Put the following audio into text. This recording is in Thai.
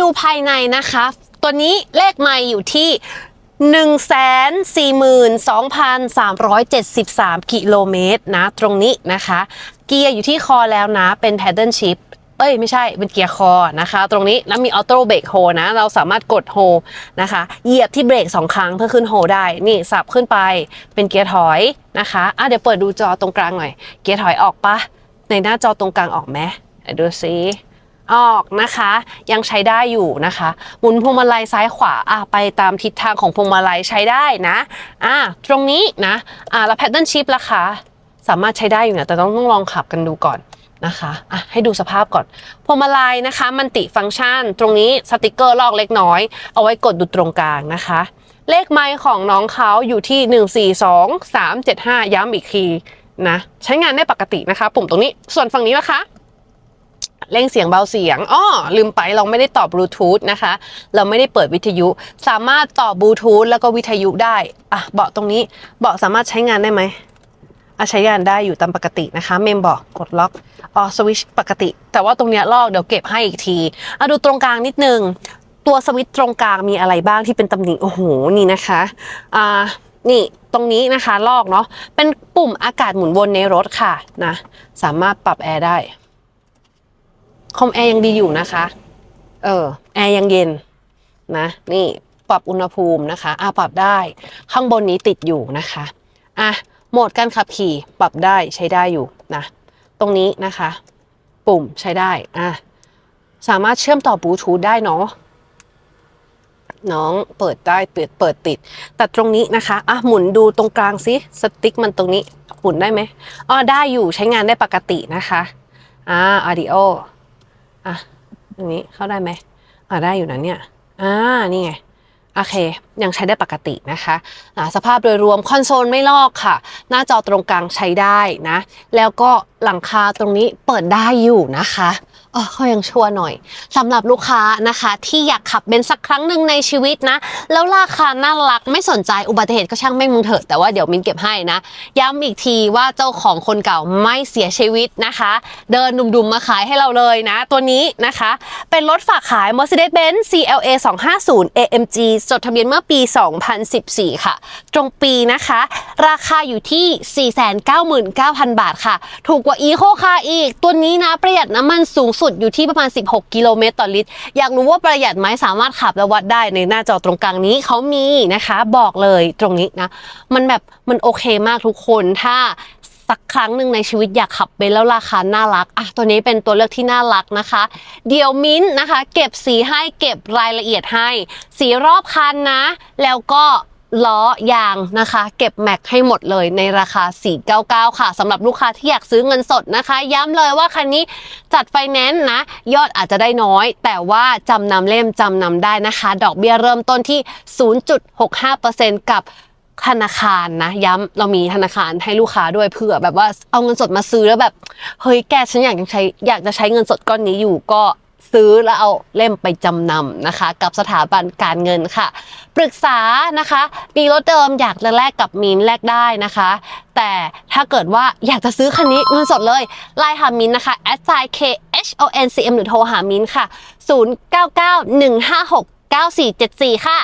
ดูภายในนะคะ ตัวนี้เลขไมล์อยู่ที่142,373 กิโลเมตรนะ ตรงนี้นะคะ เกียร์อยู่ที่คอแล้วนะ เป็น paddle shift เอ้ย ไม่ใช่ เป็นเกียร์คอนะคะ ตรงนี้แล้วมีออโต้เบรกโฮนะ เราสามารถกดโฮนะคะ เหยียบที่เบรกสองครั้งเพื่อขึ้นโฮได้ นี่สับขึ้นไป เป็นเกียร์ถอยนะคะอะเดี๋ยวเปิดดูจอตรงกลางหน่อย เกียร์ถอยออกปะในหน้าจอตรงกลางออกไหมดูซิ ออกนะคะ ยังใช้ได้อยู่นะคะหมุนพวงมาลัยซ้ายขวาอะไปตามทิศทางของพวงมาลัยใช้ได้นะอะตรงนี้นะอะแล้ว paddle shift ล่ะคะสามารถใช้ได้อยู่นะแต่ต้องต้องลองขับกันดูก่อนนะคะอะให้ดูสภาพก่อนพวงมาลัยนะคะ มันติฟังก์ชัน ตรงนี้สติกเกอร์ลอกเล็กน้อย เอาไว้กดดูตรงกลางนะคะ เลขไมล์ของน้องเขาอยู่ที่ 142375 ย้ำอีกทีนะใช้งานได้ปกตินะคะ ปุ่มตรงนี้ส่วนฝั่งนี้นะคะ เร่งเสียงเบาเสียงอ้อลืมไปเราไม่ได้ต่อบลูทูธนะคะ เราไม่ได้เปิดวิทยุ สามารถต่อบลูทูธแล้วก็วิทยุได้อะเบาะตรงนี้เบาะสามารถใช้งานได้ไหมอะใช้งานได้อยู่ตามปกตินะคะ เมมบอกกดล็อกอ๋อสวิตชปกติ แต่ว่าตรงเนี้ยลอกเดี๋ยวเก็บให้อีกทีอะดูตรงกลางนิดนึง ตัวสวิตช์ตรงกลางมีอะไรบ้างที่เป็นตำหนิโอ้โหนี่นะคะอ่านี่ตรงนี้นะคะลอกเนาะเป็นปุ่มอากาศหมุนวนในรถค่ะนะ สามารถปรับแอร์ได้ คอมแอร์ยังดีอยู่นะคะ เออแอร์ยังเย็นนะ นี่ปรับอุณหภูมินะคะอะปรับได้ ข้างบนนี้ติดอยู่นะคะอะโหมดการขับขี่ปรับได้ใช้ได้อยู่นะ ตรงนี้นะคะ ปุ่มใช้ได้อะสามารถเชื่อมต่อบลูทูธได้เนาะน้องเปิดได้เปิดเปิดติด แต่ตรงนี้นะคะอะหมุนดูตรงกลางซิสติ๊กมันตรงนี้หมุนได้ไหมอ๋อได้อยู่ใช้งานได้ปกตินะคะอ่า audio อ่ะอันนี้เข้าได้ไหมอ่าได้อยู่นะเนี่ยอ่านี่ไงโอเค ยังใช้ได้ปกตินะคะะสภาพโดยรวมคอนโซลไม่ลอกค่ะ หน้าจอตรงกลางใช้ได้นะ แล้วก็หลังคาตรงนี้เปิดได้อยู่นะคะ อ๋อเขายังชั่วหน่อยสำหรับลูกค้านะคะ ที่อยากขับเบนซ์สักครั้งหนึ่งในชีวิตนะ แล้วราคาน่ารักไม่สนใจอุบัติเหตุก็ช่างแม่งมึงเถอะแต่ว่าเดี๋ยวมินเก็บให้นะ ย้ำอีกทีว่าเจ้าของคนเก่าไม่เสียชีวิตนะคะ เดินดุมๆมาขายให้เราเลยนะ ตัวนี้นะคะ เป็นรถฝากขาย Mercedes-Benz CLA 250 AMG จดทะเบียนเมื่อปี 2014 ค่ะ ตรงปีนะคะ ราคาอยู่ที่ 499,000 บาทค่ะ ถูกกว่า Eco Car อีก ตัวนี้นะประหยัดน้ำมันสูงสุดอยู่ที่ประมาณ 16 กิโลเมตรต่อลิตร อยากรู้ว่าประหยัดไหมสามารถขับและวัดได้ในหน้าจอตรงกลางนี้เขามีนะคะ บอกเลยตรงนี้นะ มันแบบมันโอเคมากทุกคนถ้าสักครั้งหนึ่งในชีวิตอยากขับไปแล้วราคาน่ารักอะตัวนี้เป็นตัวเลือกที่น่ารักนะคะ เดี๋ยวมิ้นท์นะคะ เก็บสีให้เก็บรายละเอียดให้ สีรอบคันนะ แล้วก็ ล้อยางนะคะ เก็บแม็กให้หมดเลยในราคา 499 ค่ะสำหรับลูกค้าที่อยากซื้อเงินสดนะคะ ย้ำเลยว่าคันนี้จัดไฟแนนซ์นะ ยอดอาจจะได้น้อย แต่ว่าจำนำเล่มจำนำได้นะคะ ดอกเบี้ยเริ่มต้นที่ 0.65%กับธนาคารนะย้ำเรามีธนาคารให้ลูกค้าด้วยเผื่อแบบว่าเอาเงินสดมาซื้อแล้วแบบเฮ้ยแกฉันอยากจะใช้อยากจะใช้เงินสดก้อนนี้อยู่ก็ซื้อแล้วเอาเล่มไปจำนำนะคะ กับสถาบันการเงินค่ะ ปรึกษานะคะมีรถเดิมอยากจะแลกกับมินแลกได้นะคะ แต่ถ้าเกิดว่าอยากจะซื้อคันนี้เงินสดเลยไลน์หามินนะคะ s i k h o n c m หรือโทรหามินค่ะ 0991569474 ค่ะ